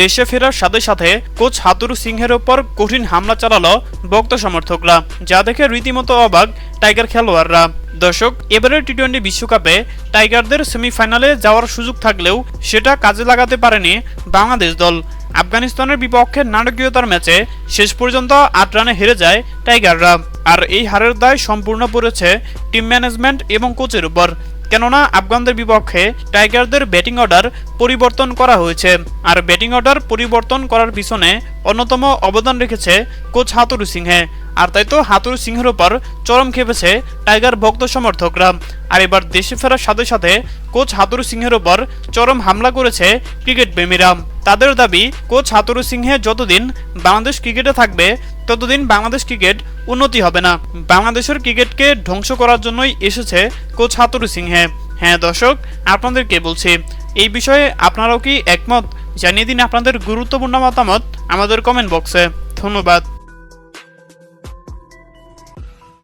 দেশে ফেরার সাথে সাথে কোচ হাতুরু সিংহের ওপর কঠিন হামলা চালালো ভক্ত সমর্থকরা, যা দেখে রীতিমতো অবাক টাইগার খেলোয়াড়রা। দর্শক, এবারের টি টোয়েন্টি বিশ্বকাপে টাইগারদের সেমিফাইনালে যাওয়ার সুযোগ থাকলেও সেটা কাজে লাগাতে পারেনি বাংলাদেশ দল। আফগানিস্তানের বিপক্ষে নাটকীয়তার ম্যাচে শেষ পর্যন্ত আট রানে হেরে যায় টাইগাররা। আর এই হারের দায় সম্পূর্ণ পড়েছে টিম ম্যানেজমেন্ট এবং কোচের উপর। কেননা আফগানদের বিপক্ষে টাইগারদের ব্যাটিং অর্ডার পরিবর্তন করা হয়েছে। আর ব্যাটিং অর্ডার পরিবর্তন করার পিছনে অন্যতম অবদান রেখেছে কোচ হাতুরু সিংহে। আর তাই তো হাতুরু সিংহের ওপর চরম খেপেছে টাইগার ভক্ত সমর্থকরা। আর এবার দেশে ফেরার সাথে সাথে কোচ হাতুরু সিংহের ওপর চরম হামলা করেছে ক্রিকেট প্রেমীরা। তাদের দাবি, কোচ হাতুরু সিংহে যতদিন বাংলাদেশ ক্রিকেটে থাকবে, ততদিন বাংলাদেশ ক্রিকেট উন্নতি হবে না। বাংলাদেশের ক্রিকেটকে ধ্বংস করার জন্যই এসেছে কোচ হাতুরু সিংহে। হ্যাঁ দর্শক আপনাদেরকে বলছি? এই বিষয়ে আপনারাও কি একমত? জানিয়ে দিন আপনাদের গুরুত্বপূর্ণ মতামত আমাদের কমেন্ট বক্সে ধন্যবাদ।